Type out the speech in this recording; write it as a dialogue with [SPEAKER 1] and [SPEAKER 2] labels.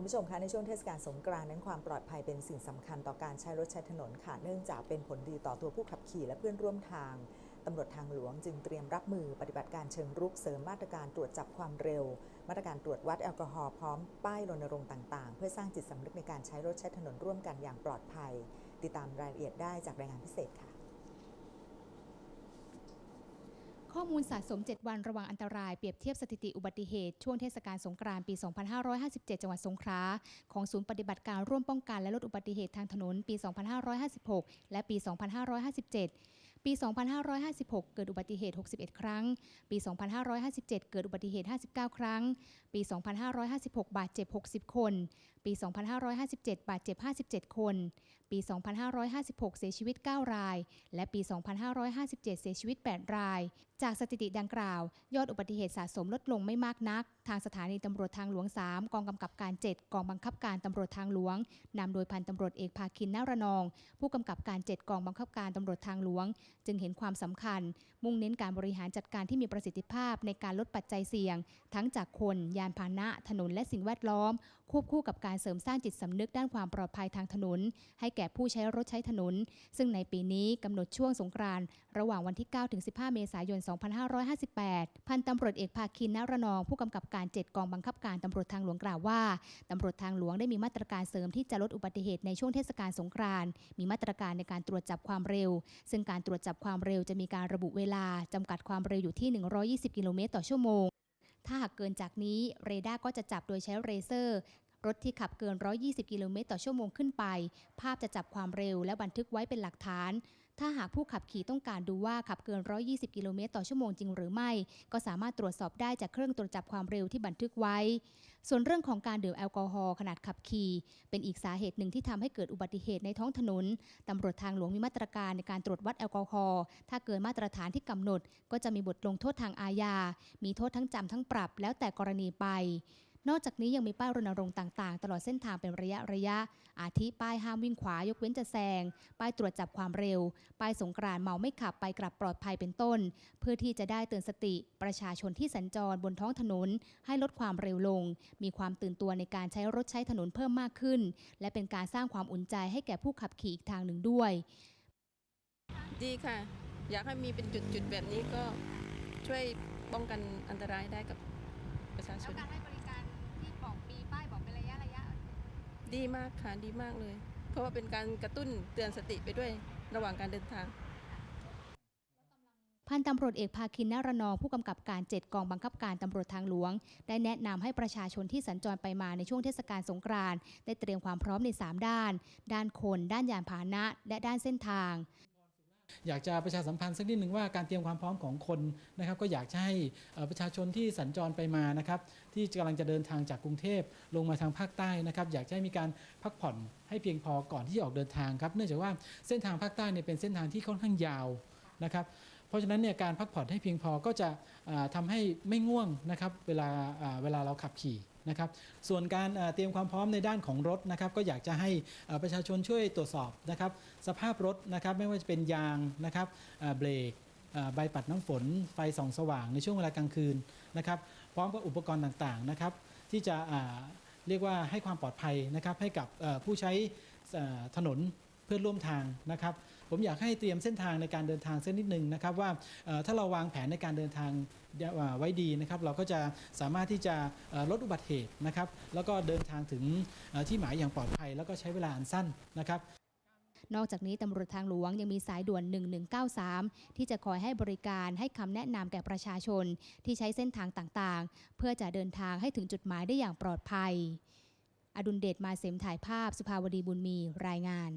[SPEAKER 1] คุณผู้ชมคะในช่วงเทศกาลสงกรานต์นั้นความปลอดภัยเป็นสิ่งสำคัญต่อการใช้รถใช้ถนนค่ะ เนื่องจากเป็นผลดีต่อตัวผู้ขับขี่และเพื่อนร่วมทางตำรวจทางหลวงจึงเตรียมรับมือปฏิบัติการเชิงรุกเสริมมาตรการตรวจจับความเร็ว มาตรการตรวจวัดแอลกอฮอล์พร้อมป้ายรณรงค์ต่างๆ เพื่อสร้างจิตสำนึกในการใช้รถใช้ถนนร่วมกันอย่างปลอดภัย ติดตามรายละเอียดได้จากรายงานพิเศษค่ะ
[SPEAKER 2] ข้อมูลสะสม 7 วันระวังอันตรายเปรียบเทียบสถิติอุบัติเหตุ ช่วงเทศกาลสงกรานต์ปี 2557 จังหวัดสงขลาของศูนย์ปฏิบัติการร่วมป้องกันและลดอุบัติเหตุทางถนนปี 2556 และปี 2557 ปี 2556 เกิดอุบัติเหตุ 61 ครั้ง ปี 2557 เกิดอุบัติเหตุ 59 ครั้ง ปี 2556 บาดเจ็บ 60 คน ปี 2557 บาดเจ็บ 57 คน ปี 2556 เสียชีวิต 9 ราย และปี 2557 เสียชีวิต 8 ราย จากสถิติดังกล่าว ยอดอุบัติเหตุสะสมลดลงไม่มากนัก ทางสถานีตำรวจทางหลวง 3 กองกำกับการ 7 กองบังคับการตำรวจทางหลวงนำโดยพันตำรวจเอกภาคินนาระนอง ผู้กำกับการ 7 กองบังคับการตำรวจทางหลวง จึงเห็นความสำคัญ มุ่งเน้นการบริหารจัดการที่มีประสิทธิภาพในการลดปัจจัยเสี่ยง ทั้งจากคน ยานพาหนะ ถนนและสิ่งแวดล้อม ควบคู่กับการเสริมสร้างจิตสำนึกด้านความปลอดภัยทางถนนให้แก่ผู้ใช้รถใช้ถนน ซึ่งในปีนี้กำหนดช่วงสงกรานต์ระหว่างวันที่ 9 ถึง 15 เมษายน 2558 พันตำรวจเอกภาคินนารนอง ผู้กำกับการ 7 กองบังคับการตำรวจทางหลวงกล่าวว่าตำรวจทางหลวงได้มีมาตรการเสริมที่จะลดอุบัติเหตุในช่วงเทศกาลสงกรานต์มีมาตรการในการตรวจจับความเร็ว ซึ่งการตรวจจับความเร็วจะมีการระบุเวลาจำกัดความเร็วอยู่ที่ 120 กิโลเมตรต่อชั่วโมงถ้าหากเกินจากนี้เรดาร์ก็จะจับโดยใช้เรเซอร์ รถที่ขับเกิน 120 กิโลเมตรต่อชั่วโมงขึ้นไป ภาพจะจับความเร็วและบันทึกไว้เป็นหลักฐาน ถ้าหากผู้ขับขี่ต้องการดูว่าขับเกิน 120 กิโลเมตรต่อชั่วโมงจริงหรือไม่ ก็สามารถตรวจสอบได้จากเครื่องตรวจจับความเร็วที่บันทึกไว้ ส่วนเรื่องของการดื่มแอลกอฮอล์ขณะขับขี่ เป็นอีกสาเหตุหนึ่งที่ทำให้เกิดอุบัติเหตุในท้องถนนตำรวจทางหลวงมีมาตรการในการตรวจวัดแอลกอฮอล์ถ้าเกินมาตรฐานที่กำหนด ก็จะมีบทลงโทษทางอาญา มีโทษทั้งจำทั้งปรับ แล้วแต่กรณีไป นอกจากนี้ยังมีป้ายรณรงค์ต่างๆ ตลอดเส้นทางเป็นระยะระยะ อาทิป้ายห้ามวิ่งขวายกเว้นจะแซง ป้ายตรวจจับความเร็ว ป้ายสงกรานต์เมาไม่ขับไปกลับปลอดภัยเป็นต้น เพื่อที่จะได้เตือนสติ ประชาชนที่สัญจรบนท้องถนน ให้ลดความเร็วลง มีความตื่นตัวในการใช้รถใช้ถนนเพิ่มมากขึ้น และเป็นการสร้างความอุ่นใจให้แก่ผู้ขับขี่อีกทางหนึ่งด้วย
[SPEAKER 3] ดีค่ะ อยากให้มีเป็นจุดๆแบบนี้ก็ช่วยป้องกันอันตรายได้กับประชาชน ดีมากค่ะดีมากเลย เพราะว่าเป็นการกระตุ้นเตือนสติไปด้วยระหว่างการเดินทาง
[SPEAKER 2] พันตำรวจเอกภาคินนารนองผู้กำกับการ7กองบังคับการตำรวจทางหลวง ได้แนะนำให้ประชาชนที่สัญจรไปมาในช่วงเทศกาลสงกรานต์ได้เตรียมความพร้อมใน 3 ด้าน ด้านคน ด้านยานพาหนะ และด้านเส้นทาง
[SPEAKER 4] อยากจะประชาสัมพันธ์สักนิดหนึ่งว่าการเตรียมความพร้อมของคนนะครับก็อยากจะให้ประชาชนที่สัญจรไปมานะครับที่กำลังจะเดินทางจากกรุงเทพลงมาทางภาคใต้นะครับอยากจะให้มีการพักผ่อนให้เพียงพอก่อนที่จะออกเดินทางครับเนื่องจากว่าเส้นทางภาคใต้เนี่ยเป็นเส้นทางที่ค่อนข้างยาวนะครับเพราะฉะนั้นเนี่ยการพักผ่อนให้เพียงพอก็จะทำาให้ไม่ง่วงนะครับเวลาเวลาเราขับขี่ นะครับ ส่วนการเตรียมความพร้อมในด้านของรถนะครับ ก็อยากจะให้ประชาชนช่วยตรวจสอบนะครับ สภาพรถนะครับไม่ว่าจะเป็นยางนะครับเบรกใบปัดน้ำฝน ไฟส่องสว่างในช่วงเวลากลางคืนนะครับ พร้อมกับอุปกรณ์ต่างๆนะครับ ที่จะเรียกว่าให้ความปลอดภัยนะครับให้กับผู้ใช้ถนน พื่อนร่วมทางนะครับ ผมอยากให้เตรียมเส้นทางในการเดินทางเส้นนิดนึงนะครับว่าถ้าเราวางแผนในการเดินทางไว้ดีนะครับ เราก็จะสามารถที่จะลดอุบัติเหตุนะครับ แล้วก็เดินทางถึงที่หมายอย่างปลอดภัย แล้วก็ใช้เวลาอันสั้นนะครับ
[SPEAKER 2] นอกจากนี้ตำรวจทางหลวงยังมีสายด่วน 1193 ที่จะคอยให้บริการให้คำแนะนำแก่ประชาชนที่ใช้เส้นทางต่างๆ เพื่อจะเดินทางให้ถึงจุดหมายได้อย่างปลอดภัย อดุลเดชมาเสมถ่ายภาพสุภาวดีบุญมีรายงาน